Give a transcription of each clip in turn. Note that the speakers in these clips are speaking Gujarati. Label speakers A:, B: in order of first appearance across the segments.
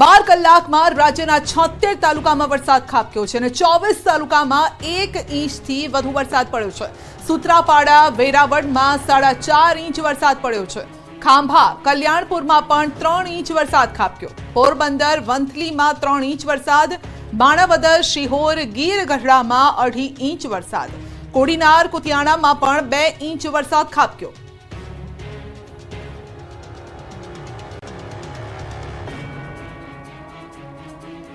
A: બાર કલાકમાં રાજ્યના છોતેર તાલુકામાં વરસાદ ખાબક્યો છે અને ચોવીસ તાલુકામાં એક ઇંચથી વધુ વરસાદ પડ્યો છે. સુત્રાપાડા, વેરાવળમાં સાડા ચાર ઇંચ વરસાદ પડ્યો છે. ખાંભા, કલ્યાણપુરમાં પણ ત્રણ ઇંચ વરસાદ ખાબક્યો. પોરબંદર, વંથલીમાં ત્રણ ઇંચ વરસાદ. માણાવદર શિહોર ગીર ગઢડામાં અઢી ઇંચ વરસાદ. કોડીનાર, કુતિયાણામાં પણ બે ઇંચ વરસાદ ખાબક્યો.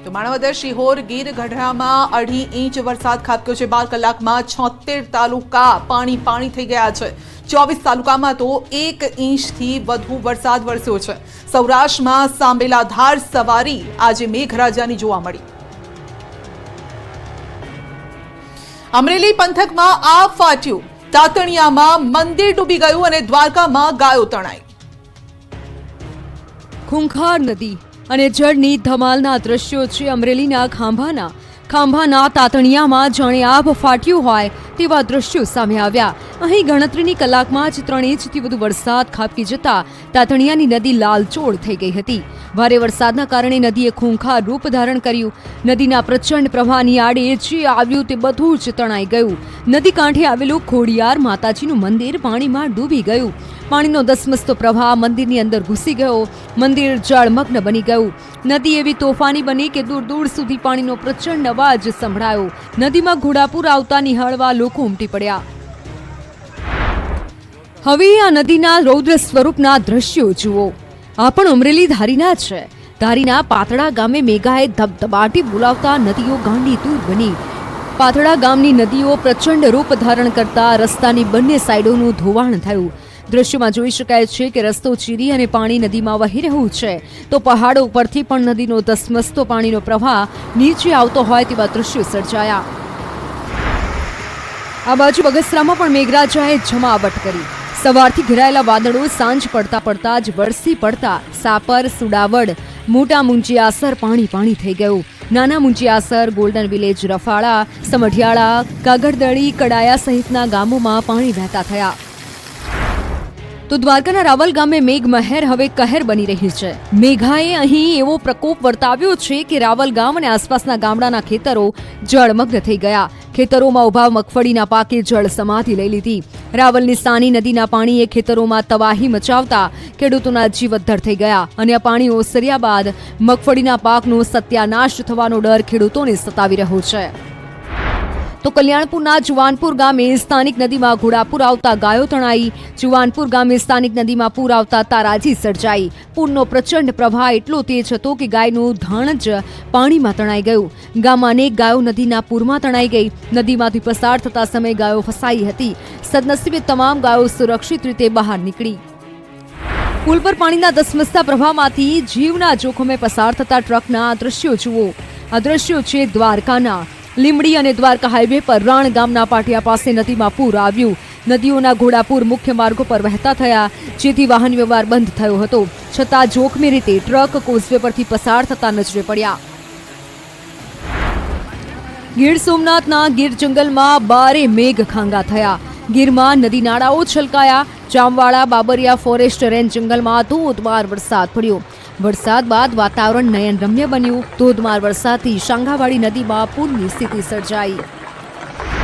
A: તો માણાવદર શિહોર ગીર ગઢડામાં અઢી ઇંચ વરસાદ ખાબક્યો છે. બાર કલાકમાં છોતેર તાલુકા પાણી પાણી થઈ ગયા છે. ચોવીસ તાલુકામાં તો એક ઇંચથી વધુ વરસાદ વરસ્યો છે. સૌરાષ્ટ્રમાં સાંબેલાધાર સવારી આજે મેઘરાજાની જોવા મળી. અમરેલી પંથકમાં આ ફાટ્યું. તાતણિયામાં મંદિર ડૂબી ગયું અને દ્વારકામાં ગાયો તણાઈ.
B: ખુંખાર નદી અને જળની ધમાલના દ્રશ્યો છે અમરેલીના ખાંભાના. ખાંભાના તાતણિયામાં જાણે આભ ફાટ્યું હોય તેવા દ્રશ્યો સામે આવ્યા. અહીં ગણતરીની કલાકમાં જ ત્રણ ઇંચથી વધુ વરસાદ ખાબકી જતા તાતણિયાની નદી લાલચોળ થઈ ગઈ હતી. ભારે વરસાદના કારણે નદીએ ખૂંખાર રૂપ ધારણ કર્યું. નદીના પ્રચંડ પ્રવાહની આડે જે આવ્યું તે બધું જ તણાઈ ગયું. નદી કાંઠે આવેલું ખોડિયાર માતાજીનું મંદિર પાણીમાં ડૂબી ગયું. પાણીનો ધસમસતો પ્રવાહ મંદિરની અંદર ઘૂસી ગયો. મંદિર જળમગ્ન બની ગયું. નદી એવી તોફાની બની કે દૂર દૂર સુધી પાણીનો પ્રચંડ અવાજ સંભળાયો. નદીમાં ઘોડાપુર આવતા નિહાળવા લોકો ઉમટી પડ્યા. હવે આ નદીના રૌદ્ર સ્વરૂપના દ્રશ્યો જુઓ. આ પણ અમરેલી ધારીના છે. ધારીના પાતળા ગામે મેઘાએ ધબધબાટી બોલાવતા નદીઓ ગાંડી દૂર બની. પાતળા ગામની નદીઓ પ્રચંડ રૂપ ધારણ કરતા રસ્તાની બંને સાઈડોનું ધોવાણ થયું. દ્રશ્યમાં જોઈ શકાય છે કે રસ્તો ચીરી અને પાણી નદીમાં વહી રહ્યું છે. તો પહાડો ઉપરથી પણ નદીનો ધસમસતો પાણીનો પ્રવાહ નીચે આવતો હોય તેવા દ્રશ્યો સર્જાયા. આ બાજુ બગસરામાં પણ મેઘરાજાએ જમાવટ કરી. સવારથી ઘેરાયેલા વાદળો સાંજ પડતા પડતા જ વરસી પડતા સાપર, સુડાવડ, મોટા મુંજીયાસર પાણી પાણી થઈ ગયું. નાના મુંજીયાસર, ગોલ્ડન વિલેજ, રફાળા, સમઢિયાળા કાગડદળી કડાયા સહિતના ગામોમાં પાણી વહેતા થયા. તો દ્વારકાના રાવલ ગામે મેઘ મહેર હવે કહેર બની રહી છે. મેઘાએ અહીં એવો પ્રકોપ વર્તાવ્યો છે કે રાવલ ગામ અને આસપાસના ગામડાના ખેતરો જળમગ્ન થઈ ગયા. ખેતરોમાં ઊભા મગફળીના પાકે જળ સમાધિ લઈ લીધી. રાવલની સાની નદીના પાણીએ ખેતરોમાં તબાહી મચાવતા ખેડૂતોના જીવધર થઈ ગયા અને આ પાણી ઓસર્યા બાદ મગફળીના પાકનો સત્યાનાશ થવાનો ડર ખેડૂતોને સતાવી રહ્યો છે. તો કલ્યાણપુરના જુવાનપુર ગામે સ્થાનિક નદીમાં ઘોડાપુર આવતા ગાયો તણાઈ. જુવાનપુર ગામે સ્થાનિક નદીમાં પૂર આવતા તારાજી સર્જાઈ. પૂરનો પ્રચંડ પ્રવાહ એટલો તેજ હતો કે ગાયનું ધણ જ પાણીમાં તણાઈ ગયું. ગામમાં અનેક ગાયો નદીના પૂરમાં તણાઈ ગઈ. નદીમાંથી પસાર થતા સમયે ગાયો ફસાઈ હતી. સદનસીબે તમામ ગાયો સુરક્ષિત રીતે બહાર નીકળી. પુલ પર પાણીના ધસમસતા પ્રવાહમાંથી જીવના જોખમે પસાર થતા ટ્રકના દ્રશ્યો જુઓ. આ દ્રશ્યો છે દ્વારકાના. લીમડી અને દ્વારકા હાઈવે પર રાણ ગામના પાટિયા પાસે નદીમાં પૂર આવ્યું. નદીઓના ઘોડાપુર મુખ્ય માર્ગો પર વહેતા થયા, જેથી વાહન વ્યવહાર બંધ થયો હતો. છતાં જોખમી રીતે ટ્રક કોઝવે પરથી પસાર થતા નજરે પડ્યા. ગીર સોમનાથના ગીર જંગલમાં બારે મેઘ ખાંગા થયા. ગીરમાં નદી નાળાઓ છલકાયા. જામવાળા બાબરિયા ફોરેસ્ટ રેન્જ જંગલમાં ધોધમાર વરસાદ પડ્યો. વરસાદ બાદ વાતાવરણ નયનરમ્ય બન્યું. ધોધમાર વરસાદથી શાંઘાવાડી નદીમાં પૂરની સ્થિતિ સર્જાઈ.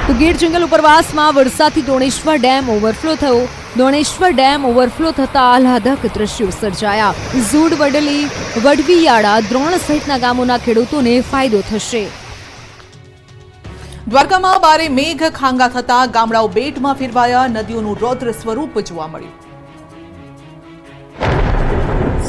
B: તો ગીર જંગલ ઉપરવાસમાં વરસાદથી દોણેશ્વર ડેમ ઓવરફ્લો થયો. દોણેશ્વર ડેમ ઓવરફ્લો થતા આહલાદક દ્રશ્યો સર્જાયા. ઝૂડ વડલી, વડવીયાળા, દ્રોણ સહિતના ગામોના ખેડૂતોને ફાયદો થશે.
A: દ્વારકામાં બારે મેઘ ખાંગા થતા ગામડાઓ બેટમાં ફેરવાયા. નદીઓનું રૌદ્ર સ્વરૂપ જોવા મળ્યું.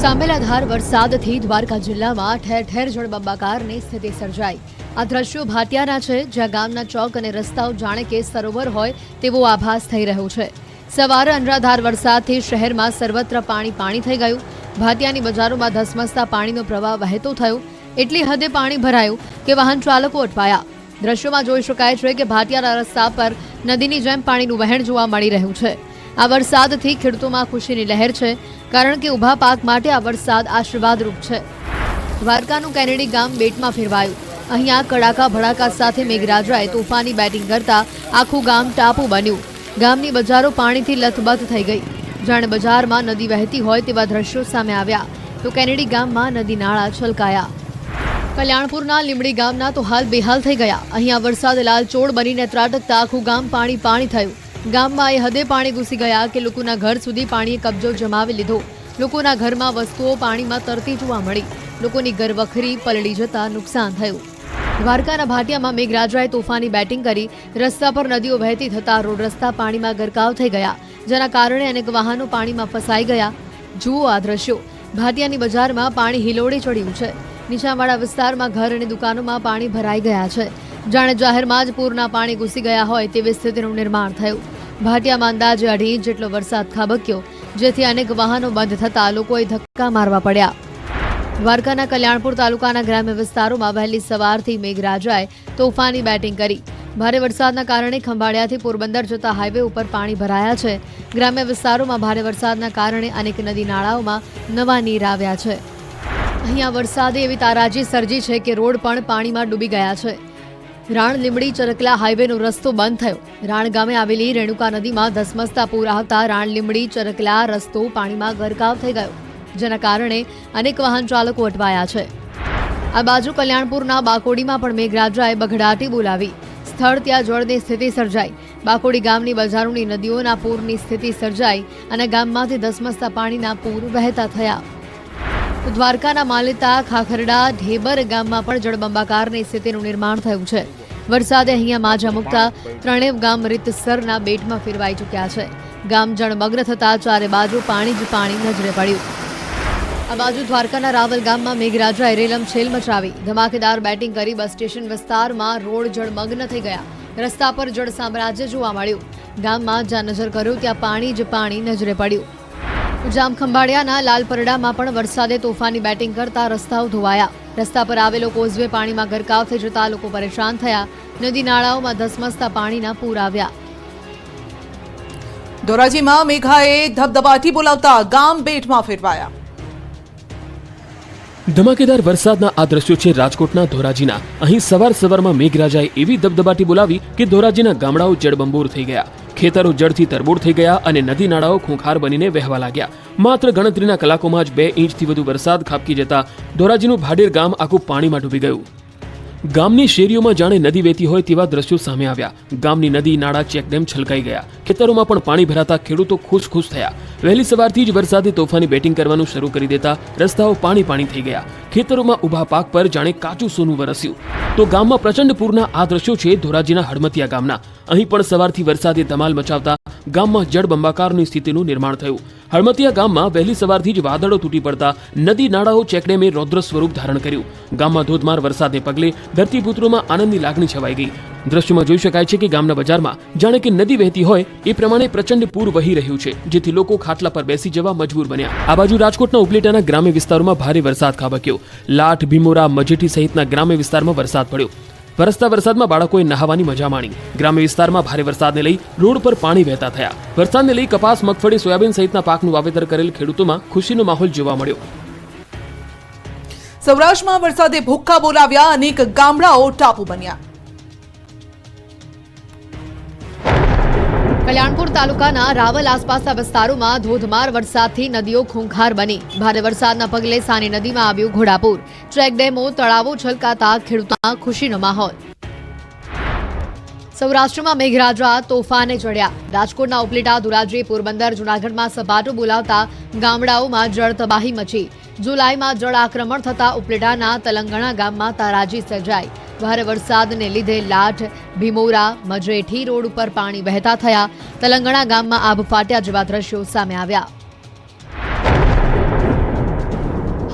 C: સાંબેલાધાર વરસાદથી દ્વારકા જિલ્લામાં ઠેર ઠેર જળબંબાકારની સ્થિતિ સર્જાઈ. આ દ્રશ્યો ભાટિયાના છે, જ્યાં ગામના ચોક અને રસ્તાઓ જાણે કે સરોવર હોય તેવો આભાસ થઈ રહ્યો છે. સવારે અનરાધાર વરસાદથી શહેરમાં સર્વત્ર પાણી પાણી થઈ ગયું. ભાતિયાની બજારોમાં ધસમસતા પાણીનો પ્રવાહ વહેતો થયો. એટલી હદે પાણી ભરાયું કે વાહન ચાલકો અટવાયા. દ્રશ્યોમાં જોઈ શકાય છે કે ભાતિયાના રસ્તા પર નદીની જેમ પાણીનું વહેણ જોવા મળી રહ્યું છે. આ વરસાદથી ખેડૂતોમાં ખુશીની લહેર છે, કારણ કે ઊભા પાક માટે આ વરસાદ આશીર્વાદરૂપ છે. દ્વારકાનું કેનેડી ગામ બેટમાં ફેરવાયું. અહીંયા કડાકા ભડાકા સાથે મેઘરાજાએ તોફાની બેટિંગ કરતા આખું ગામ ટાપુ બન્યું. ગામની બજારો પાણીથી લથબથ થઈ ગઈ. જાણે બજારમાં નદી વહેતી હોય તેવા દ્રશ્યો સામે આવ્યા, તો કેનેડી ગામમાં નદી નાળા છલકાયા. કલ્યાણપુરના લીમડી ગામના તો હાલ બેહાલ થઈ ગયા. અહીંયા વરસાદ લાલચોળ બનીને ત્રાટકતા આખું ગામ પાણી પાણી થયું. ગામમાં એ હદે પાણી ઘૂસી ગયા કે લોકોના ઘર સુધી પાણીએ કબજો જમાવી લીધો. લોકોના ઘરમાં વસ્તુઓ પાણીમાં તરતી જોવા મળી. લોકોની ઘરવખરી પલળી જતા નુકસાન થયું. દ્વારકાના ભાટિયામાં મેઘરાજાએ તોફાની બેટિંગ કરી. રસ્તા પર નદીઓ વહેતી થતા રોડ રસ્તા પાણીમાં ગરકાવ થઈ ગયા, જેના કારણે અનેક વાહનો પાણીમાં ફસાઈ ગયા. જુઓ આ દ્રશ્યો. ભાટિયાની બજારમાં પાણી હિલોડે ચડ્યું છે. નીચાણવાળા વિસ્તારમાં ઘર અને દુકાનોમાં પાણી ભરાઈ ગયા છે. જાણે જાહેરમાં જ પૂરના પાણી ઘૂસી ગયા હોય તેવી સ્થિતિનું નિર્માણ થયું. ભાટિયામાં અંદાજે અઢી ઇંચ જેટલો વરસાદ ખાબક્યો, જેથી અનેક વાહનો બંધ થતા લોકોએ ધક્કા મારવા પડ્યા. દ્વારકાના કલ્યાણપુર તાલુકાના ગ્રામ્ય વિસ્તારોમાં વહેલી સવારથી મેઘરાજાએ તોફાની બેટિંગ કરી. ભારે વરસાદના કારણે ખંભાળિયાથી પોરબંદર જતા હાઈવે ઉપર પાણી ભરાયા છે. ગ્રામ્ય વિસ્તારોમાં ભારે વરસાદના કારણે અનેક નદી નાળાઓમાં નવા નીર આવ્યા છે. અહીંયા વરસાદે એવી તારાજી સર્જી છે કે રોડ પણ પાણીમાં ડૂબી ગયા છે. રાણ લીમડી ચરકલા હાઈવેનો રસ્તો બંધ થયો. રાણ ગામે આવેલી રેણુકા નદીમાં ધસમસતા પૂર આવતા રાણ લીમડી ચરકલા રસ્તો પાણીમાં ગરકાવ થઈ ગયો, જેના કારણે અનેક વાહન ચાલકો અટવાયા છે. આ બાજુ કલ્યાણપુરના બાકોડીમાં પણ મેઘરાજાએ બઘડાટી બોલાવી. સ્થળ ત્યાં જળની સ્થિતિ સર્જાઈ. બાકોડી ગામની બજારોની નદીઓના પૂરની સ્થિતિ સર્જાઈ અને ગામમાંથી ધસમસતા પાણીના પૂર વહેતા થયા. દ્વારકાના માલિતા, ખાખરડા, ઢેબર ગામમાં પણ જળબંબાકારની સ્થિતિનું નિર્માણ થયું છે. વરસાદે અહીંયા માજા મૂકતા ત્રણેય ગામ રીતસરના બેટમાં ફેરવાઈ ચૂક્યા છે. ગામ જળમગ્ન થતા ચારે બાજુ પાણી જ પાણી નજરે પડ્યું. આ બાજુ દ્વારકાના રાવલ ગામમાં મેઘરાજાએ રેલમ છેલ મચાવી. ધમાકેદાર બેટિંગ કરી બસ સ્ટેશન વિસ્તારમાં રોડ જળમગ્ન થઈ ગયા. રસ્તા પર જળ સામ્રાજ્ય જોવા મળ્યું. ગામમાં જ્યાં નજર કર્યું, ત્યાં પાણી જ પાણી નજરે પડ્યું. જામખંભાળિયાના લાલપરડામાં પણ વરસાદે તોફાની બેટિંગ કરતા રસ્તાઓ ધોવાયા. રસ્તા પર આવેલો કોઝવે પાણીમાં ગરકાવ થઈ જતા લોકો પરેશાન થયા. નદી નાળાઓમાં ધસમસતા પાણીના પૂર આવ્યા.
A: ધોરાજીમાં મેઘાએ ધબધબાટી બોલાવતા ગામ બેટમાં ફેરવાયા.
D: ધમાકેદાર વરસાદના આ દ્રશ્યો છે રાજકોટના ધોરાજીના. અહીં સવાર સવારમાં મેઘરાજાએ એવી ધબધબાટી બોલાવી કે ધોરાજીના ગામડાઓ જળબંબોર થઈ ગયા. ખેતરો જળથી તરબોળ થઈ ગયા અને નદી નાળાઓ ખૂંખાર બનીને વહેવા લાગ્યા. માત્ર ગણતરીના કલાકોમાં જ બે ઇંચથી વધુ વરસાદ ખાબકી જતા ધોરાજીનું ભાડેર ગામ આખું પાણીમાં ડૂબી ગયું. ગામની શેરીઓમાં જાણે નદી વહેતી હોય તેવા દ્રશ્યો સામે આવ્યા. ગામની નદી, નાળા ચેકડેમ છલકાઈ ગયા. ખેતરોમાં પણ પાણી ભરાતા ખેડૂતો ખુશ ખુશ થયા. વહેલી સવારથી જ વરસાદે તોફાની બેટિંગ કરવાનું શરૂ કરી દેતા રસ્તાઓ પાણી પાણી થઈ ગયા. ખેતરોમાં ઊભા પાક પર જાણે કાચું સોનું વરસ્યું. તો ગામમાં પ્રચંડ પૂરના આ દ્રશ્યો છે ધોરાજીના હડમતિયા ગામના. અહીં પણ સવારથી વરસાદે ધમાલ મચાવતા ગામમાં જળબંબાકારની સ્થિતિનું નિર્માણ થયું. હળમતિયા ગામમાં વહેલી સવારથી જ વાદળો તૂટી પડતા નદી નાળાઓ ચેકડેમે રૌદ્ર સ્વરૂપ ધારણ કર્યું. ગામમાં ધોધમાર વરસાદને પગલે ધરતીપુત્રોમાં આનંદની લાગણી છવાઈ ગઈ. દ્રશ્યમાં જોઈ શકાય છે કે ગામના બજારમાં જાણે કે નદી વહેતી હોય એ પ્રમાણે પ્રચંડ પૂર વહી રહ્યું છે, જેથી લોકો ખાટલા પર બેસી જવા મજબૂર બન્યા. આ બાજુ રાજકોટના ઉપલેટાના ગ્રામ્ય વિસ્તારોમાં ભારે વરસાદ ખાબક્યો. લાઠ ભીમોરા, મજેઠી સહિતના ગ્રામ્ય વિસ્તારમાં વરસાદ પડ્યો. વરસતા વરસાદમાં બાળકોએ નહાવાની મજા માણી. ગ્રામ્ય વિસ્તારમાં ભારે વરસાદને લઈ રોડ પર પાણી વહેતા થયા. વરસાદને લઈ કપાસ, મગફળી, સોયાબીન સહિતના પાકનું વાવેતર કરેલ ખેડૂતોમાં ખુશીનો માહોલ જોવા મળ્યો.
A: સૌરાષ્ટ્રમાં વરસાદે ભૂક્કા બોલાવ્યા, અનેક ગામડાઓ ટાપુ બન્યા.
C: કલ્યાણપુર તાલુકાના રાવલ આસપાસના વિસ્તારોમાં ધોધમાર વરસાદથી નદીઓ ખૂંખાર બની. ભારે વરસાદના પગલે સાની નદીમાં આવ્યું ઘોડાપુર. ચેકડેમો તળાવો છલકાતા ખેડૂતોમાં ખુશીનો માહોલ. સૌરાષ્ટ્રમાં મેઘરાજા તોફાને ચડ્યા. રાજકોટના ઉપલેટા, ધોરાજી, પોરબંદર, જૂનાગઢમાં સપાટો બોલાવતા ગામડાઓમાં જળ તબાહી મચી. જુલાઈમાં જળ આક્રમણ થતા ઉપલેટાના તલંગણા ગામમાં તારાજી સર્જાઈ. ભારે વરસાદને લીધે લાઠ ભીમોરા, મજેઠી રોડ ઉપર પાણી વહેતા થયા. તલંગણા ગામમાં આભ ફાટ્યા જેવા દ્રશ્યો સામે આવ્યા.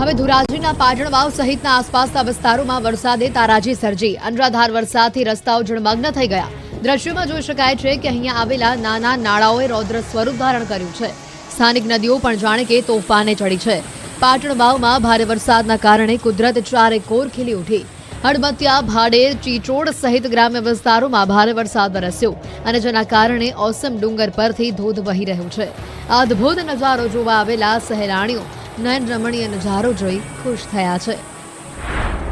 C: હવે ધોરાજીના પાટણવાવ સહિતના આસપાસના વિસ્તારોમાં વરસાદે તારાજી સર્જી. અનરાધાર વરસાદથી રસ્તાઓ જળમગ્ન થઈ ગયા. દ્રશ્યોમાં જોઈ શકાય છે કે અહીંયા આવેલા નાના નાળાઓએ રૌદ્ર સ્વરૂપ ધારણ કર્યું છે. સ્થાનિક નદીઓ પણ જાણે કે તોફાને ચડી છે. પાટણ વાવમાં ભારે વરસાદના કારણે કુદરત ચારે કોર ખીલી ઉઠી. હડમતિયા ભાડેર, ચીચોડ સહિત ગ્રામ્ય વિસ્તારોમાં ભારે વરસાદ વરસ્યો અને જેના કારણે ઓસમ ડુંગર પરથી ધોધ વહી રહ્યો છે. અદ્ભુત નજારો જોવા આવેલા સહેલાણીઓ નયન રમણીય નજારો જોઈ ખુશ થયા છે.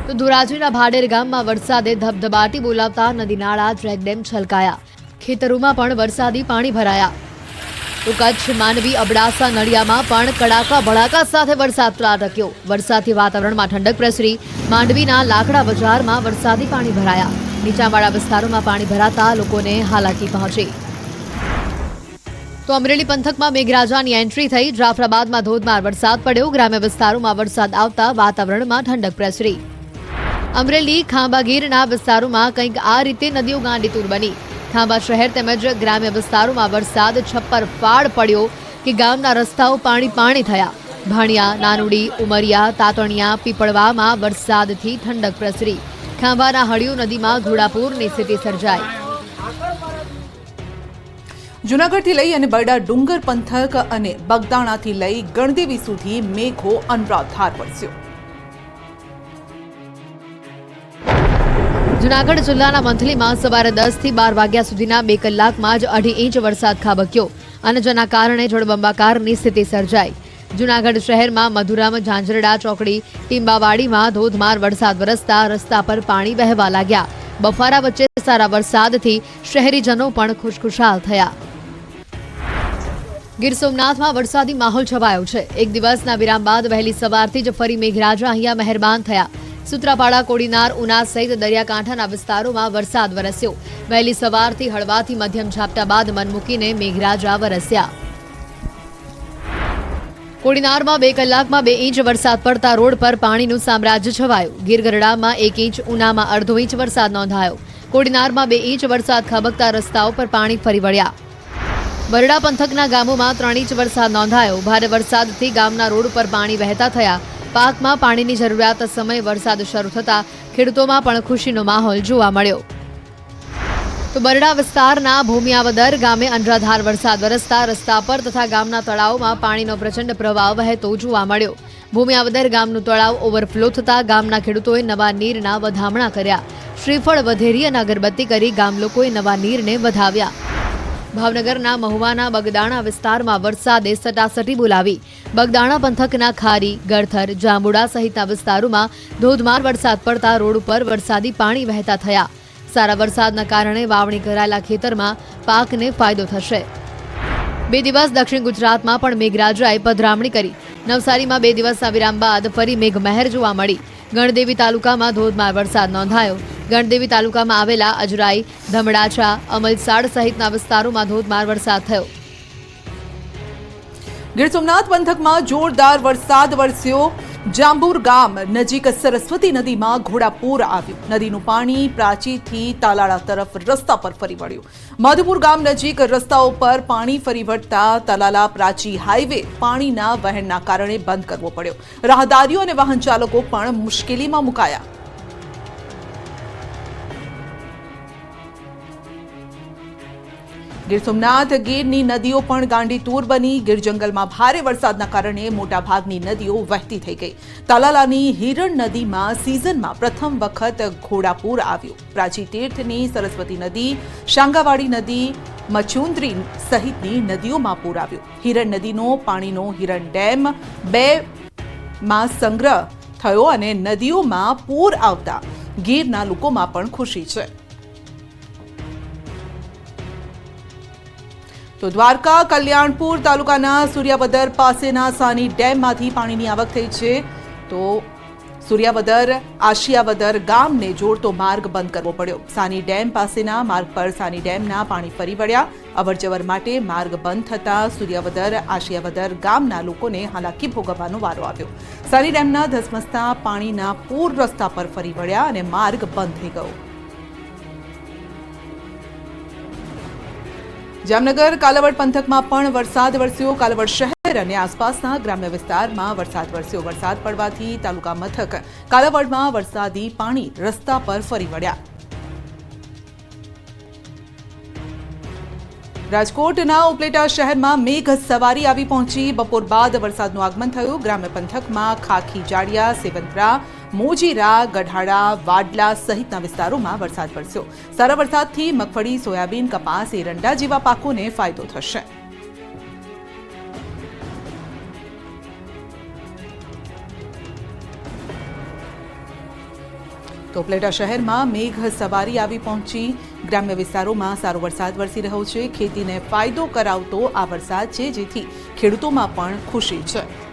C: તો ધોરાજીના ભાડેર ગામમાં વરસાદે ધબધબાટી બોલાવતા નદી નાળા ચેકડેમ છલકાયા. ખેતરોમાં પણ વરસાદી પાણી ભરાયા. તો કચ્છ માંડવી અબડાસા નડિયામાં પણ કડાકા ભડાકા સાથે વરસાદ ત્રાટક્યો. વરસાદથી વાતાવરણમાં ઠંડક પ્રસરી. માંડવીના લાકડા બજારમાં વરસાદી પાણી ભરાયા. નીચાણવાળા વિસ્તારોમાં પાણી ભરાતા લોકોને હાલાકી પહોંચી. તો અમરેલી પંથકમાં મેઘરાજાની એન્ટ્રી થઈ. જાફરાબાદમાં ધોધમાર વરસાદ પડ્યો. ગ્રામ્ય વિસ્તારોમાં વરસાદ આવતા વાતાવરણમાં ઠંડક પ્રસરી. અમરેલી ખાંભા ગીરના વિસ્તારોમાં કંઈક આ રીતે નદીઓ ગાંડીતુર બની. ખાંભા શહેર તેમજ ગ્રામ્ય વિસ્તારોમાં વરસાદ છપ્પર ફાડ પડ્યો કે ગામના રસ્તાઓ પાણી પાણી થયા. ભાણિયા, નાનુડી, ઉમરિયા, તાતણિયા, પીપળવામાં વરસાદથી ઠંડક પ્રસરી. ખાંભાના હળિયું નદીમાં ઘોડાપૂરની સ્થિતિ સર્જાઈ.
A: જુનાગઢથી લઈ અને બરડા ડુંગર પંથક અને બગદાણાથી લઈ ગણદેવી સુધી મેઘો અનરાધાર વરસ્યો.
C: જૂનાગઢ જિલ્લાના મંથલીમાં સવારે દસથી બાર વાગ્યા સુધીના બે કલાકમાં જ અઢી ઇંચ વરસાદ ખાબક્યો અને જેના કારણે જળબંબાકારની સ્થિતિ સર્જાઈ. જુનાગઢ શહેરમાં મધુરામ, ઝાંઝરડા, ચોકડી, ટીંબાવાડીમાં ધોધમાર વરસાદ વરસતા રસ્તા પર પાણી વહેવા લાગ્યા. બફારા વચ્ચે સારા વરસાદથી શહેરીજનો પણ ખુશખુશાલ થયા. ગીર સોમનાથમાં વરસાદી માહોલ છવાયો છે. એક દિવસના વિરામ બાદ વહેલી સવારથી જ ફરી મેઘરાજા અહીંયા મહેરબાન થયા. સુત્રાપાડા, કોડીનાર, ઉના સહિત દરિયાકાંઠાના વિસ્તારોમાં વરસાદ વરસ્યો. વહેલી સવારથી હળવાથી મધ્યમ ઝાપટા બાદ મન મૂકીને મેઘરાજા વરસ્યા. કોડીનારમાં બે કલાકમાં બે ઇંચ વરસાદ પડતા રોડ પર પાણીનું સામ્રાજ્ય છવાયું. ગીરગરડામાં એક ઇંચ, ઉનામાં અડધો ઇંચ વરસાદ નોંધાયો. કોડીનારમાં બે ઇંચ વરસાદ ખાબકતા રસ્તાઓ પર પાણી ફરી વળ્યા. બરડા પંથકના ગામોમાં ત્રણ ઇંચ વરસાદ નોંધાયો. ભારે વરસાદથી ગામના રોડ પર પાણી વહેતા થયા. પાકમાં પાણીની જરૂરિયાત સમયે વરસાદ શરૂ થતા ખેડૂતોમાં પણ ખુશીનો માહોલ જોવા મળ્યો. તો બરડા વિસ્તારના ભૂમિયાવદર ગામે અનરાધાર વરસાદ વરસતા રસ્તા પર તથા ગામના તળાવમાં પાણીનો પ્રચંડ પ્રવાહ વહેતો જોવા મળ્યો. ભૂમિયાવદર ગામનું તળાવ ઓવરફ્લો થતા ગામના ખેડૂતોએ નવા નીરના વધામણા કર્યા. શ્રીફળ વધેરી અને અગરબત્તી કરી ગામ લોકોએ નવા નીરને વધાવ્યા. ભાવનગરના મહુવાના બગદાણા વિસ્તારમાં વરસાદે સટાસટી બોલાવી. બગદાણા પંથકના ખારી, ગળથર, જાંબુડા સહિતના વિસ્તારોમાં ધોધમાર વરસાદ પડતા રોડ ઉપર વરસાદી પાણી વહેતા થયા. સારા વરસાદના કારણે વાવણી કરાયેલા ખેતરમાં પાકને ફાયદો થશે. બે દિવસ દક્ષિણ ગુજરાતમાં પણ મેઘરાજાએ પધરામણી કરી. નવસારીમાં બે દિવસના વિરામ બાદ ફરી મેઘમહેર જોવા મળી. ગણદેવી તાલુકામાં ધોધમાર વરસાદ નોંધાયો. ગણદેવી તાલુકામાં આવેલા અજરાઈ ધમડાચા અમલસાડ સહિતના વિસ્તારોમાં ધોધમાર વરસાદ થયો.
A: ગીર સોમનાથ પંથકમાં જોરદાર વરસાદ વરસ્યો. જાંબુર ગામ નજીક સરસ્વતી નદીમાં ઘોડાપૂર આવ્યું. નદીનું પાણી પ્રાચીથી તાલાળા તરફ રસ્તા પર ફરી વળ્યું. મધુપુર ગામ નજીક રસ્તાઓ પર પાણી ફરી વળતા તલાલા પ્રાચી હાઈવે પાણીના વહેણના કારણે બંધ કરવો પડ્યો. રાહદારીઓ અને વાહન ચાલકો પણ મુશ્કેલીમાં મુકાયા. ગીર સોમનાથ ગીરની નદીઓ પણ ગાંડીતૂર બની. ગીર જંગલમાં ભારે વરસાદના કારણે મોટાભાગની નદીઓ વહેતી થઈ ગઈ. તાલાલાની હિરણ નદીમાં સિઝનમાં પ્રથમ વખત ઘોડાપૂર આવ્યું. પ્રાચી તીર્થની સરસ્વતી નદી, શાંગાવાડી નદી મચુંદ્રી સહિતની નદીઓમાં પૂર આવ્યું. હિરણ નદીનો પાણીનો હિરણ ડેમ બે માં સંગ્રહ થયો અને નદીઓમાં પૂર આવતા ગીરના લોકોમાં પણ ખુશી છે. તો દ્વારકા, કલ્યાણપુર તાલુકાના સૂર્યાવદર પાસેના સાની ડેમમાંથી પાણીની આવક થઈ છે. તો સૂર્યાવદર, આશિયાવદર ગામને જોડતો માર્ગ બંધ કરવો પડ્યો. સાની ડેમ પાસેના માર્ગ પર સાની ડેમના પાણી ફરી વળ્યા. અવરજવર માટે માર્ગ બંધ થતાં સૂર્યાવદર, આશિયાવદર ગામના લોકોને હાલાકી ભોગવવાનો વારો આવ્યો. સાની ડેમના ધસમસતા પાણીના પૂર રસ્તા પર ફરી વળ્યા અને માર્ગ બંધ થઈ ગયો. જામનગર કાલાવડ પંથકમાં પણ વરસાદ વરસ્યો. કાલાવડ શહેર અને આસપાસના ગ્રામ્ય વિસ્તારમાં વરસાદ વરસ્યો. વરસાદ પડવાથી તાલુકા મથક કાલાવડમાં વરસાદી પાણી રસ્તા પર ફરી વળ્યા. રાજકોટના ઉપલેટા શહેરમાં મેઘ સવારી આવી પહોંચી. બપોર બાદ વરસાદનું આગમન થયું. ગ્રામ્ય પંથકમાં ખાખી જાડિયા સેવંતરા મોજીરા, ગઢાડા, વાડલા સહિતના વિસ્તારોમાં વરસાદ વરસ્યો. સારા વરસાદથી મગફળી, સોયાબીન, કપાસ, એરંડા જેવા પાકોને ફાયદો થશે. તોપલેટા શહેરમાં મેઘ સવારી આવી પહોંચી. ગ્રામ્ય વિસ્તારોમાં સારો વરસાદ વરસી રહ્યો છે. ખેતીને ફાયદો કરાવતો આ વરસાદ છે, જેથી ખેડૂતોમાં પણ ખુશી છે.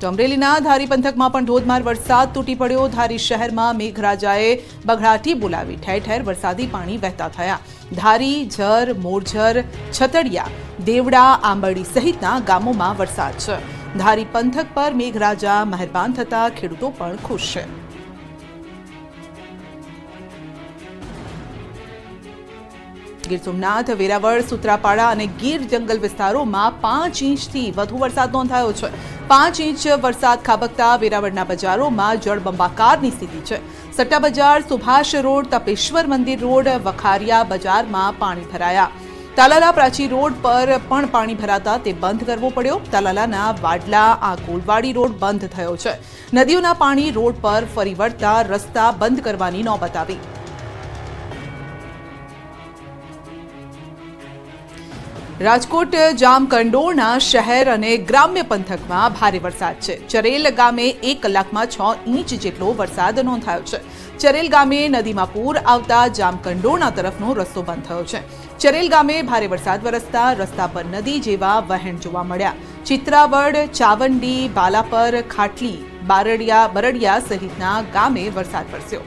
A: તો ધારી પંથકમાં પણ ધોધમાર વરસાદ તૂટી પડ્યો. ધારી શહેરમાં મેઘરાજાએ બઘડાટી બોલાવી. ઠેર ઠેર વરસાદી પાણી વહેતા થયા. ધારી, ઝર, મોરઝર, છતડિયા, દેવડા, આંબરડી સહિતના ગામોમાં વરસાદ છે. ધારી પંથક પર મેઘરાજા મહેરબાન થતા ખેડૂતો પણ ખુશ છે. ગીર સોમનાથ, વેરાવળ, સુત્રાપાડા અને ગીર જંગલ વિસ્તારોમાં પાંચ ઇંચથી વધુ વરસાદ નોંધાયો છે. પાંચ ઇંચ વરસાદ ખાબકતા વેરાવળના બજારોમાં જળબંબાકારની સ્થિતિ છે. સટ્ટા બજાર સુભાષ રોડ, તપેશ્વર મંદિર રોડ, વખારિયા બજારમાં પાણી ભરાયા. તાલાલા પ્રાચી રોડ પર પણ પાણી ભરાતા તે બંધ કરવો પડ્યો. તાલાલાના વાડલા આકોલવાડી રોડ બંધ થયો છે. નદીઓના પાણી રોડ પર ફરી વળતા રસ્તા બંધ કરવાની નોબત આવી. રાજકોટ જામકંડોળના શહેર અને ગ્રામ્ય પંથકમાં ભારે વરસાદ છે. ચરેલ ગામે એક કલાકમાં છ ઇંચ જેટલો વરસાદ નોંધાયો છે. ચરેલ ગામે નદીમાં પૂર આવતા જામકંડોળના તરફનો રસ્તો બંધ થયો છે. ચરેલ ગામે ભારે વરસાદ વરસતા રસ્તા પર નદી જેવા વહેણ જોવા મળ્યા. ચિત્રાવડ, ચાવંડી, બાલાપર, ખાટલી, બારડિયા, બરડિયા સહિતના ગામે વરસાદ વરસ્યો.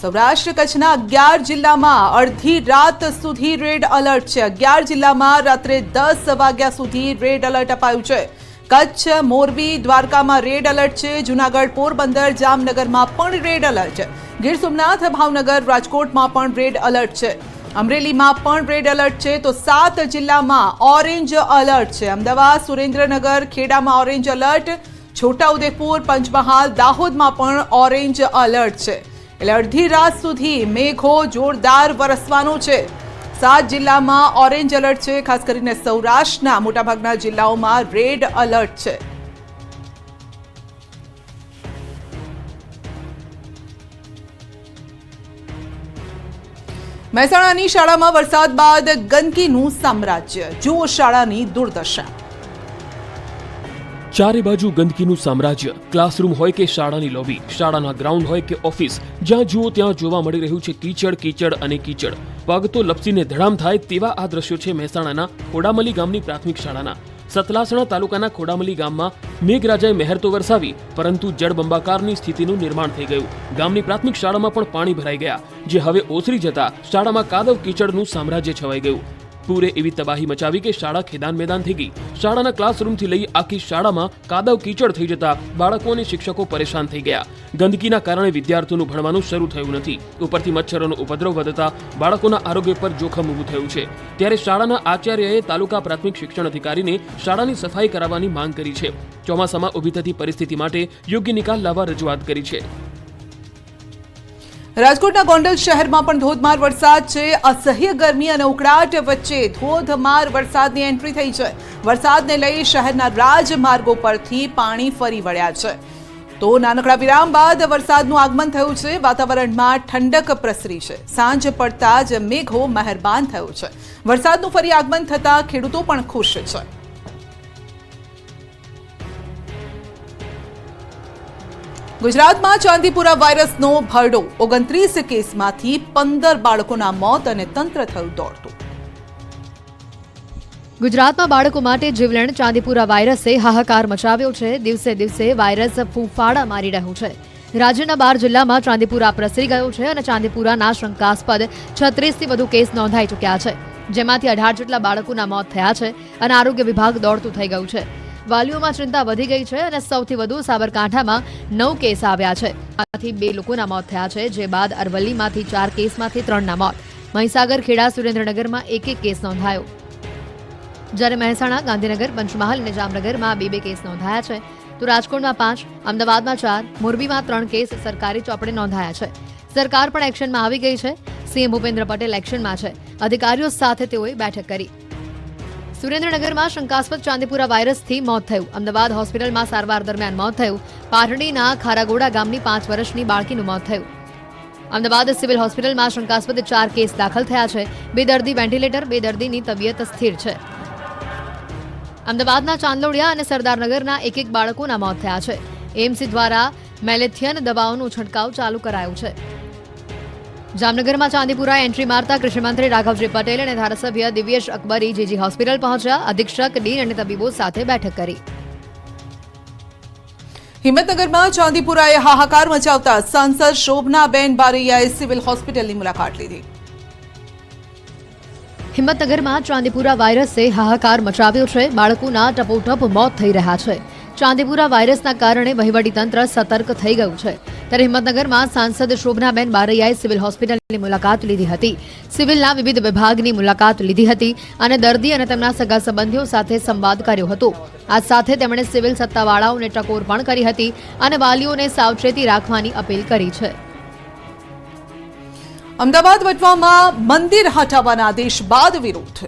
A: સૌરાષ્ટ્ર કચ્છના અગિયાર જિલ્લામાં અડધી રાત સુધી રેડ એલર્ટ છે. અગિયાર જિલ્લામાં રાત્રે દસ વાગ્યા સુધી રેડ એલર્ટ અપાયું છે. કચ્છ, મોરબી, દ્વારકામાં રેડ એલર્ટ છે. જુનાગઢ, પોરબંદર, જામનગરમાં પણ રેડ એલર્ટ છે. ગીર સોમનાથ, ભાવનગર, રાજકોટમાં પણ રેડ એલર્ટ છે. અમરેલીમાં પણ રેડ એલર્ટ છે. તો સાત જિલ્લામાં ઓરેન્જ એલર્ટ છે. અમદાવાદ, સુરેન્દ્રનગર, ખેડામાં ઓરેન્જ એલર્ટ છોટાઉદેપુર, પંચમહાલ, દાહોદમાં પણ ઓરેન્જ એલર્ટ છે. એટલે અડધી રાત સુધી મેઘો જોરદાર વરસવાનો છે. સાત જિલ્લામાં ઓરેન્જ એલર્ટ છે, ખાસ કરીને સૌરાષ્ટ્રના મોટાભાગના જિલ્લાઓમાં રેડ એલર્ટ છે. મહેસાણાની શાળામાં વરસાદ બાદ ગંદકીનું સામ્રાજ્ય, જુઓ શાળાની દુર્દશા
D: ચારે બાજુ ગંદકીનું સામ્રાજ્ય. ક્લાસરૂમ હોય કે શાળાની લોબી શાળાના ગ્રાઉન્ડ હોય કે ઓફિસ જ્યાં જુઓ ત્યાં જોવા મળી રહ્યું છે કીચડ કીચડ અને કીચડ. પગ તો લપસીને ધડામ થાય તેવા આ દ્રશ્યો છે મહેસાણાના ખોડામલી ગામની પ્રાથમિક શાળાના. સતલાસણા તાલુકાના ખોડામલી ગામમાં મેઘરાજાએ મહેર તો વરસાવી, પરંતુ જળબંબાકારની સ્થિતિનું નિર્માણ થઈ ગયું. ગામની પ્રાથમિક શાળામાં પણ પાણી ભરાઈ ગયા, જે હવે ઓસરી જતા શાળામાં કાદવ કીચડનું સામ્રાજ્ય છવાઈ ગયું. પૂરે એવી તબાહી મચાવી કે શાળા ખેદાન મેદાન થઈ ગઈ. શાળાના ક્લાસરૂમથી લઈ આખી શાળામાં કાદવ કીચડ થઈ જતા બાળકો અને શિક્ષકો પરેશાન થઈ ગયા. ગંદકીના કારણે વિદ્યાર્થીઓનું ભણવાનું શરૂ થયું નથી. ઉપરથી મચ્છરોનો ઉપદ્રવ વધતા બાળકોના આરોગ્ય પર જોખમ ઊભું થયું છે. ત્યારે શાળાના આચાર્યએ તાલુકા પ્રાથમિક શિક્ષણ અધિકારીને શાળાની સફાઈ કરાવવાની માંગ કરી છે. ચોમાસામાં ઊભી થતી પરિસ્થિતિ માટે યોગ્ય નિકાલ લાવવા રજૂઆત કરી છે.
A: રાજકોટના ગોંડલ શહેરમાં પણ ધોધમાર વરસાદ છે. અસહ્ય ગરમી અને ઉકળાટ વચ્ચે ધોધમાર વરસાદની એન્ટ્રી થઈ છે. વરસાદને લઈ શહેરના રાજમાર્ગો પરથી પાણી ફરી વળ્યા છે. તો નાનકડા વિરામ બાદ વરસાદનું આગમન થયું છે. વાતાવરણમાં ઠંડક પ્રસરી છે. સાંજ પડતા જ મેઘો મહેરબાન થયો છે. વરસાદનું ફરી આગમન થતાં ખેડૂતો પણ ખુશ છે. ગુજરાતમાં ચાંદીપુરા વાયરસનો ભરડો ઓગણત્રીસ કેસમાંથી પંદર બાળકોના મોત અને તંત્ર થયું દોડતું.
C: ગુજરાતમાં બાળકો માટે જીવલેણ ચાંદીપુરા વાયરસે હાહાકાર મચાવ્યો છે. દિવસે દિવસે વાયરસ ફૂંફાડા મારી રહ્યું છે. રાજ્યના બાર જિલ્લામાં ચાંદીપુરા પ્રસરી ગયો છે અને ચાંદીપુરાના શંકાસ્પદ છત્રીસથી વધુ કેસ નોંધાઈ ચૂક્યા છે. જેમાંથી અઢાર જેટલા બાળકોના મોત થયા છે અને આરોગ્ય વિભાગ દોડતું થઈ ગયું છે. વાલીઓમાં ચિંતા વધી ગઈ છે અને સૌથી વધુ સાબરકાંઠામાં નવ કેસ આવ્યા છે. આથી બે લોકોના મોત થયા છે, જે બાદ અરવલ્લીમાંથી ચાર કેસમાંથી ત્રણના મોત. મહીસાગર, ખેડા, સુરેન્દ્રનગરમાં એક એક કેસ નોંધાયો. જ્યારે મહેસાણા, ગાંધીનગર, પંચમહાલ અને જામનગરમાં બે બે કેસ નોંધાયા છે, તો રાજકોટમાં પાંચ, અમદાવાદમાં ચાર, મોરબીમાં ત્રણ કેસ સરકારી ચોપડે નોંધાયા છે. સરકાર પણ એક્શનમાં આવી ગઈ છે. સીએમ ભૂપેન્દ્ર પટેલ એક્શનમાં છે. અધિકારીઓ સાથે તેઓએ બેઠક કરી. સુરેન્દ્રનગરમાં શંકાસ્પદ ચાંદીપુરા વાયરસથી મોત થયું. અમદાવાદ હોસ્પિટલમાં સારવાર દરમિયાન મોત થયું. પાટડીના ખારાગોડા ગામની પાંચ વર્ષની બાળકીનું મોત થયું. અમદાવાદ સિવિલ હોસ્પિટલમાં શંકાસ્પદ ચાર કેસ દાખલ થયા છે. બે દર્દી વેન્ટિલેટર બે દર્દીની તબિયત સ્થિર છે. અમદાવાદના ચાંદોડિયા અને સરદારનગરના એક એક બાળકોના મોત થયા છે. એમ્સ દ્વારા મેલેથિયન દવાઓનો છંટકાવ ચાલુ કરાયો છે. જામનગરમાં ચાંદીપુરા એન્ટ્રી મારતા કૃષિમંત્રી રાઘવજી પટેલ અને ધારાસભ્ય દિવ્યેશ અકબરી જીજી હોસ્પિટલ પહોંચ્યા. અધિક્ષક ડીન અને તબીબો સાથે બેઠક કરી.
A: હિંમતનગરમાં ચાંદીપુરાએ હાહાકાર મચાવતા સાંસદ શોભનાબેન બારૈયાએ સિવિલ હોસ્પિટલની મુલાકાત લીધી.
C: હિંમતનગરમાં ચાંદીપુરા વાયરસે હાહાકાર મચાવ્યો છે. બાળકોના ટપોટપ મોત થઈ રહ્યા છે. ચાંદીપુરા વાયરસના કારણે વહીવટીતંત્ર સતર્ક થઈ ગયું છે. ત્યારે હિંમતનગરમાં સાંસદ શોભનાબેન બારૈયાએ સિવિલ હોસ્પિટલની મુલાકાત લીધી હતી. સિવિલના વિવિધ વિભાગની મુલાકાત લીધી હતી અને દર્દી અને તેમના સગા સંબંધીઓ સાથે સંવાદ કર્યો હતો. આ સાથે તેમણે સિવિલ સત્તાવાળાઓને ટકોર પણ કરી હતી અને વાલીઓને સાવચેતી રાખવાની અપીલ કરી છે.
A: અમદાવાદ વટવામાં મંદિર હટાવવાના આદેશ બાદ વિરોધ.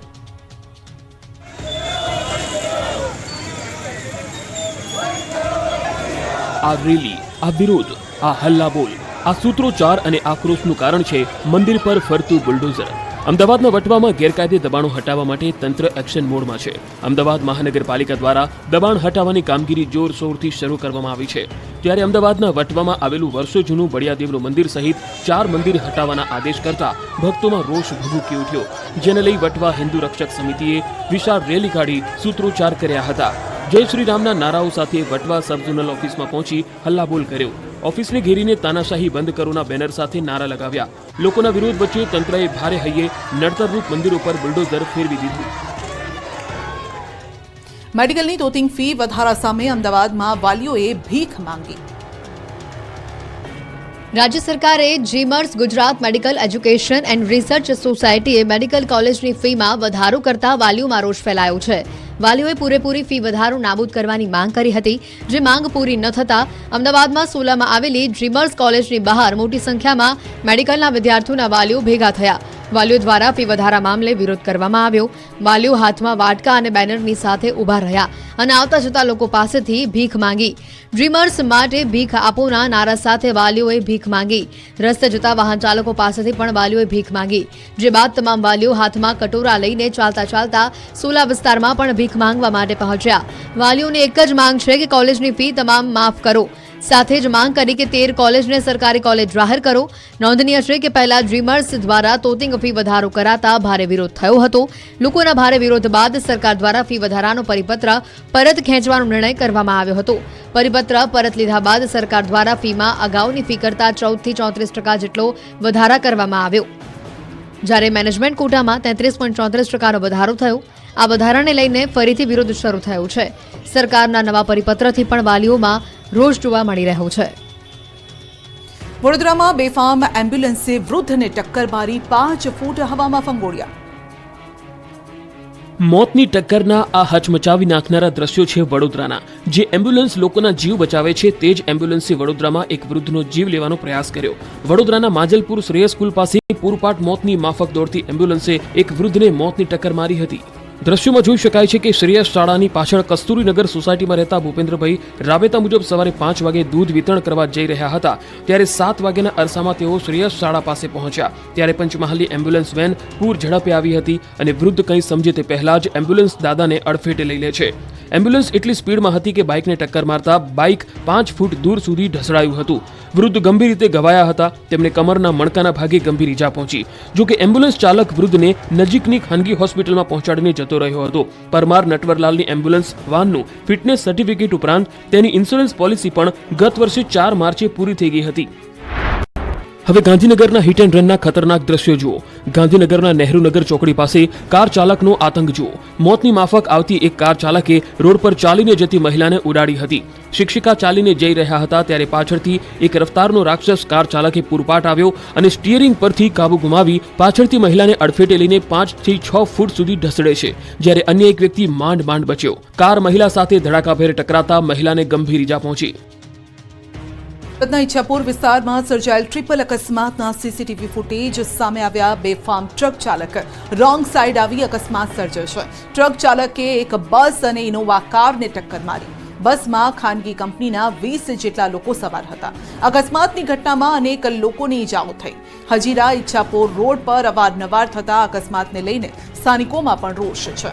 D: આ રેલી, આ વિરોધ, આ હલ્લાબોલ, આ સૂત્રોચ્ચાર અને આક્રોશનું કારણ છે મંદિર પર ફરતું બુલડોઝર. અમદાવાદના વટવામાં ગેરકાયદે દબાણો હટાવવા માટે તંત્ર એક્શન મોડમાં છે. અમદાવાદ મહાનગરપાલિકા દ્વારા દબાણ હટાવવાની કામગીરી જોરશોરથી શરૂ કરવામાં આવી છે. ત્યારે અમદાવાદના વટવામાં આવેલું વર્ષો જૂનું બળિયાદેવનું મંદિર સહિત ચાર મંદિર હટાવવાના આદેશ કરતા ભક્તોમાં રોષ ભભૂકી ઉઠ્યો. જેને લઈ વટવા હિન્દુ રક્ષક સમિતિએ વિશાળ રેલી કાઢી સૂત્રોચ્ચાર કર્યા હતા. જય શ્રી રામના નારાઓ સાથે વટવા સબ ઝોનલ ઓફિસમાં પહોંચી હલ્લાબોલ કર્યો. ઓફિસને ઘેરીને તાનાશાહી બંધ કરોના બેનર સાથે નારા લગાવ્યા. લોકોના વિરોધ વચ્ચે તંત્રએ ભારે હૈયે નડતરરૂપ મંદિરો પર બુલડોઝર ફેરવી દીધું.
A: મેડિકલની તોતિંગ ફી વધારા સામે અમદાવાદમાં વાલીઓએ ભીખ માંગી.
C: રાજ્ય સરકારે GMERS Gujarat medical education and research સોસાયટીએ medical કોલેજની ફીમાં વધારો કરતા વાલીઓમાં રોષ ફેલાયો છે. વાલીઓએ પૂરેપૂરી ફી વધારો નાબૂદ કરવાની માંગ કરી હતી. જે માંગ પૂરી ન થતાં અમદાવાદમાં સોલામાં આવેલી ડ્રીમર્સ કોલેજની બહાર મોટી સંખ્યામાં મેડિકલના વિદ્યાર્થીઓના વાલીઓ ભેગા થયા. વાલીઓ દ્વારા ફી વધારા મામલે વિરોધ કરવામાં આવ્યો. વાલીઓ હાથમાં વાટકા અને બેનરની સાથે ઊભા રહ્યા અને આવતા જતા લોકો પાસેથી ભીખ માંગી. ડ્રીમર્સ માટે ભીખ આપોના નારા સાથે વાલીઓએ ભીખ માંગી. રસ્તે જતા વાહન ચાલકો પાસેથી પણ વાલીઓએ ભીખ માંગી. જે બાદ તમામ વાલીઓ હાથમાં કટોરા લઈને ચાલતા ચાલતા સોલા વિસ્તારમાં પણ ભીખ માંગવા માટે પહોંચ્યા. વાલીઓની એક જ માંગ છે કે કોલેજની ફી તમામ માફ કરો. સાથે જ માંગ કરી કે તેર કોલેજને સરકારી કોલેજ જાહેર કરો. નોંધનીય છે કે પહેલા ડ્રીમર્સ દ્વારા તોતિંગ ફી વધારો કરાતા ભારે વિરોધ થયો હતો. લોકોના ભારે વિરોધ બાદ સરકાર દ્વારા ફી વધારાનો પરિપત્ર પરત ખેંચવાનો નિર્ણય કરવામાં આવ્યો હતો. પરિપત્ર પરત લીધા બાદ સરકાર દ્વારા ફીમાં અગાઉની ફી કરતાં ચૌદથી ચોત્રીસ ટકા જેટલો વધારા કરવામાં આવ્યો. જ્યારે મેનેજમેન્ટ કોટામાં તેત્રીસ પોઈન્ટ ચોત્રીસ ટકાનો વધારો થયો આ વધારાને લઈને ફરીથી વિરોધ શરૂ થયો છે. સરકારના નવા પરિપત્રથી પણ વાલીઓમાં રોષ જોવા મળી રહ્યો છે.
A: વડોદરામાં બેફામ એમ્બ્યુલન્સે વૃદ્ધને ટક્કર મારી પાંચ ફૂટ હવામાં ફંગોળ્યા.
D: મોતની ટક્કરના આ હચમચાવી નાખનારા દ્રશ્યો છે વડોદરાના. જે એમ્બ્યુલન્સ લોકોના જીવ બચાવે છે તે જ એમ્બ્યુલન્સે વડોદરામાં એક વૃદ્ધનો જીવ લેવાનો પ્રયાસ કર્યો. વડોદરાના માજલપુર શ્રેય સ્કૂલ પાસે પૂરપાટ મોતની માફક દોડતી એમ્બ્યુલન્સે એક વૃદ્ધને મોતની ટક્કર મારી હતી. દ્રશ્યોમાં જોઈ શકાય છે કે શ્રેયસ શાળાની પાછળ કસ્તુરીનગર સોસાયટીમાં રહેતા ભૂપેન્દ્રભાઈ રાબેતા મુજબ સવારે પાંચ વાગે દૂધ વિતરણ કરવા જઈ રહ્યા હતા. ત્યારે સાત વાગ્યાના અરસામાં તેઓ શ્રેયસ શાળા પાસે પહોંચ્યા. ત્યારે પંચમહાલની એમ્બ્યુલન્સ વેન પૂર ઝડપે આવી હતી અને વૃદ્ધ કંઈ સમજે તે પહેલા જ એમ્બ્યુલન્સ દાદાને અડફેટે લઈ લે છે. એમ્બ્યુલન્સ એટલી સ્પીડમાં હતી કે બાઇકને ટક્કર મારતા બાઇક પાંચ ફૂટ દૂર સુધી ઢસડાયું હતું. વૃદ્ધ ગંભીર રીતે ઘવાયા હતા. તેમને કમરના મણકાના ભાગે ગંભીર ઈજા પહોંચી. જો કે એમ્બ્યુલન્સ ચાલક વૃદ્ધને નજીકની ખાનગી હોસ્પિટલમાં પહોંચાડીને જતો રહ્યો હતો. પરમાર નટવરલાલની એમ્બ્યુલન્સ વાનનું ફિટનેસ સર્ટિફિકેટ ઉપરાંત તેની ઇન્સ્યોરન્સ પોલિસી પણ ગત વર્ષે ચાર માર્ચે પૂરી થઈ ગઈ હતી. હવે ગાંધીનગરના હિટ એન્ડ રનના ખતરનાક દ્રશ્યો જુઓ. ગાંધીનગરના નહેરુનગર ચોકડી પાસે કાર ચાલકનો આતંક જુઓ. મોતની માફક આવતી એક કાર ચાલકે રોડ પર ચાલીને જતી મહિલાને ઉડાડી હતી. શિક્ષિકા ચાલીને જઈ રહ્યા હતા ત્યારે પાછળથી એક રફતારનો રાક્ષસ કાર ચાલકે પૂરપાટ આવ્યો અને સ્ટીયરિંગ પરથી કાબુ ગુમાવી પાછળથી મહિલાને અડફેટે લઈને પાંચથી છ ફૂટ સુધી ઢસડે છે, જ્યારે અન્ય એક વ્યક્તિ માંડ માંડ બચ્યો. કાર મહિલા સાથે ધડાકાભેર ટકરાતા મહિલાને ગંભીર ઈજા પહોંચી.
A: સુરતના ઈચ્છાપુર વિસ્તારમાં સર્જાયેલ ટ્રિપલ અકસ્માતના સીસીટીવી ફૂટેજ સામે આવ્યા બેફામ ટ્રક ચાલક. રોંગ સાઈડ આવી અકસ્માત સર્જ્યો છે. ટ્રક ચાલકે એક બસ અને ઇનોવા કારને ટક્કર મારી. બસમાં ખાનગી કંપનીના વીસ જેટલા લોકો સવાર હતા. અકસ્માતની ઘટનામાં અનેક લોકોને ઇજાઓ થઈ. હજીરા ઈચ્છાપુર રોડ પર અવારનવાર થતા અકસ્માતને લઈને સ્થાનિકોમાં પણ રોષ છે.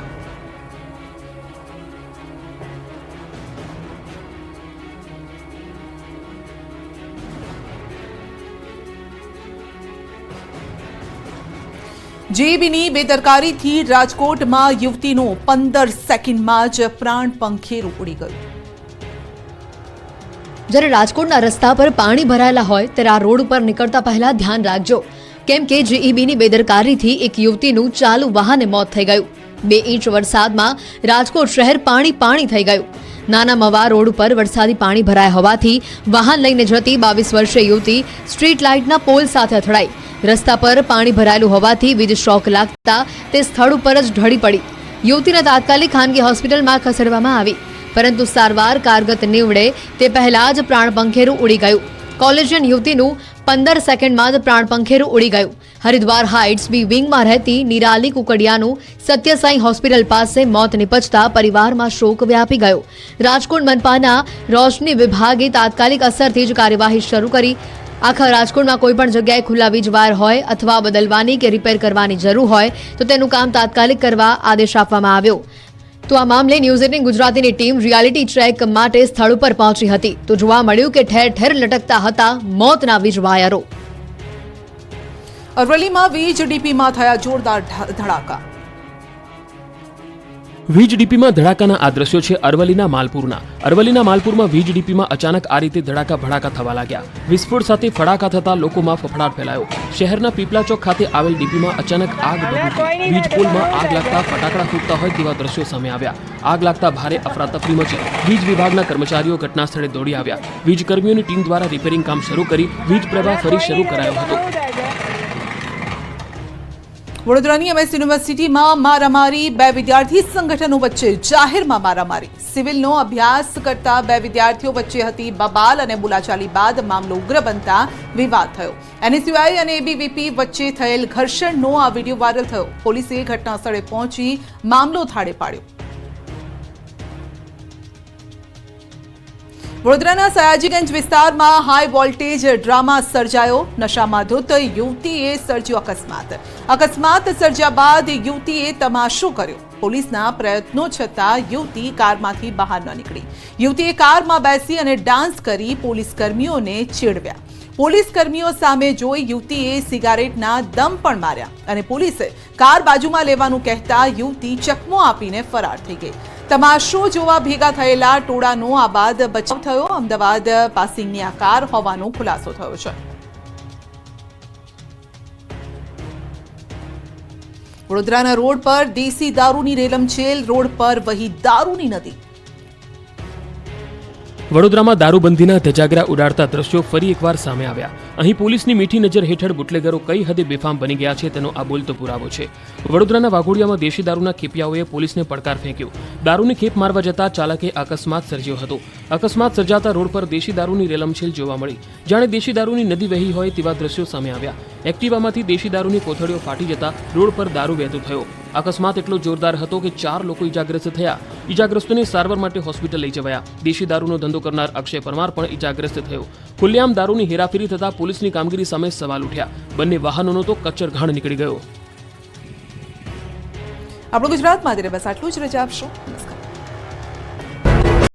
A: જેબીની બેદરકારીથી રાજકોટમાં યુવતીનું પંદર સેકન્ડમાં જ પ્રાણ પંખેરું ઉડી ગયું.
C: જ્યારે રાજકોટના રસ્તા પર પાણી ભરાયેલા હોય ત્યારે આ રોડ ઉપર નીકળતા પહેલા ધ્યાન રાખજો. કેમ કે જીઈબીની બેદરકારીથી એક યુવતીનું ચાલુ વાહને મોત થઈ ગયું. બે ઇંચ વરસાદમાં રાજકોટ શહેર પાણી પાણી થઈ ગયું. નાના મવા રોડ ઉપર વરસાદી પાણી ભરાયા હોવાથી વાહન લઈને જતી બાવીસ વર્ષીય યુવતી સ્ટ્રીટ લાઇટના પોલ સાથે અથડાઈ. રસ્તા પર પાણી ભરાયેલું હોવાથી વીજ શોક લાગતા તે સ્થળ ઉપર જ ઢળી પડી. યુવતીને તાત્કાલિક ખાનગી હોસ્પિટલમાં ખસેડવામાં આવી. પરંતુ સારવાર કારગત નીવડે તે પહેલા જ પ્રાણપંખેરું ઉડી ગયું. કોલેજિયન યુવતીનું પંદર સેકન્ડમાં જ પ્રાણપંખેરું ઉડી ગયું. હરિદ્વાર હાઇટ્સ બી વિંગમાં રહેતી નિરાલી કુકડિયાનું સત્યસાઈ હોસ્પિટલ પાસે મોત નિપજતા પરિવારમાં શોક વ્યાપી ગયો. રાજકોટ મનપાના રોશની વિભાગે તાત્કાલિક અસરથી જ કાર્યવાહી શરૂ કરી. આખા રાજકોટમાં કોઈ પણ જગ્યાએ ખુલ્લા વીજ વાયર હોય અથવા બદલવાની કે રિપેર કરવાની જરૂર હોય તો તેનું કામ તાત્કાલિક કરવા આદેશ આપવામાં આવ્યો. તો આ મામલે ન્યૂઝ એટીન ગુજરાતીની ટીમ રિયાલિટી ચેક માટે સ્થળ ઉપર પહોંચી હતી. તો જોવા મળ્યું કે ઠેર ઠેર લટકતા હતા મોતના વીજ વાયરો.
A: અરવલ્લીમાં વીજ ડીપીમાં થયા જોરદાર ધડાકા.
D: વીજ ડીપીમાં ધડાકાના આ દ્રશ્યો છે અરવલ્લીના માલપુરના. અરવલ્લીના માલપુરમાં વીજ ડીપીમાં અચાનક આ રીતે ધડાકા ભડાકા થવા લાગ્યા. વિસ્ફોટ સાથે ફડાકા થતા લોકોમાં ફફડાટ ફેલાયો. શહેરના પીપલા ચોક ખાતે આવેલ ડીપીમાં અચાનક આગ ભભૂકી વીજ પોલમાં આગ લાગતા ફટાકડા ફૂટતા હોય તેવા દ્રશ્યો સામે આવ્યા. આગ લાગતા ભારે અફરાતફરી મચી. વીજ વિભાગના કર્મચારીઓ ઘટના સ્થળે દોડી આવ્યા. વીજ કર્મીઓની ટીમ દ્વારા રિપેરિંગ કામ શરૂ કરી વીજ પ્રવાહ ફરી શરૂ કરાયો હતો.
A: વડોદરાની એમએસ યુનિવર્સિટીમાં મારામારી, બે વિદ્યાર્થી સંગઠનો વચ્ચે જાહેરમાં મારામારી. સિવિલનો અભ્યાસ કરતા બે વિદ્યાર્થીઓ વચ્ચે હતી બબાલ અને બોલાચાલી બાદ મામલો ઉગ્ર બનતા વિવાદ થયો. એનએસયુઆઈ અને એબીવીપી વચ્ચે થયેલ ઘર્ષણનો આ વીડિયો વાયરલ થયો. પોલીસે ઘટના સ્થળે પહોંચી મામલો થાળે પાડ્યો. વડોદરાના સયાજીગંજ વિસ્તારમાં હાઈ વોલ્ટેજ ડ્રામા સર્જાયો. નશામાં ધૂત યુવતીએ સર્જ્યો અકસ્માત. અકસ્માત સર્જ્યા બાદ યુવતીએ તમાશો કર્યો. પોલીસના પ્રયત્નો છતાં યુવતી કારમાંથી બહાર ન નીકળી. યુવતીએ કારમાં બેસી અને ડાન્સ કરી પોલીસ કર્મીઓને ચીડવ્યા. પોલીસ કર્મીઓ સામે જોઈ યુવતીએ સિગારેટના દમ પણ માર્યા અને પોલીસે કાર બાજુમાં લેવાનું કહેતા યુવતી ચકમો આપીને ફરાર થઈ ગઈ. તમાશો જોવા ભેગા થયેલા ટોળાનો આ બાદ બચાવ થયો. અમદાવાદ પાસિંગની આ કાર હોવાનો ખુલાસો થયો છે. વડોદરાના રોડ પર દેશી દારૂની રેલમછેલ રોડ પર વહી દારૂની નદી.
D: વડોદરામાં દારૂબંધીના ધજાગરા ઉડાડતા દ્રશ્યો ફરી એકવાર સામે આવ્યા. અહીં પોલીસની મીઠી નજર હેઠળ બુટલેગરો કઈ હદે બેફામ બની ગયા છે તેનો આ બોલતો પુરાવો છે. વડોદરાના વાઘોડિયામાં દેશી દારૂના ખેપિયાઓએ પોલીસને પડકાર ફેંક્યો. દારૂની ખેપ મારવા જતા ચાલકે અકસ્માત સર્જ્યો હતો. અકસ્માત સર્જાતા રોડ પર દેશી દારૂની રેલમછેલ જોવા મળી. જાણે દેશી દારૂની નદી વહી હોય તેવા દ્રશ્યો સામે આવ્યા. એક્ટિવામાંથી દેશી દારૂની કોથળીઓ ફાટી જતા રોડ પર દારૂ વહેતો થયો. અકસ્માત એટલો જોરદાર હતો કે ચાર લોકો ઈજાગ્રસ્ત થયા. ઇજાગ્રસ્તોને સારવાર માટે હોસ્પિટલ લઈ જવાયા. દેશી દારૂનો ધંધો કરનાર અક્ષય પરમાર પણ ઈજાગ્રસ્ત થયો. ખુલ્લેઆમ દારૂની હેરાફેરી થતા પોલીસની કામગીરી સામે સવાલ ઉઠ્યા. બંને વાહનોનો તો કચ્છર ઘાણ નીકળી ગયો.
A: આપણું ગુજરાતમાં બસ આટલું જ રજા આપશો.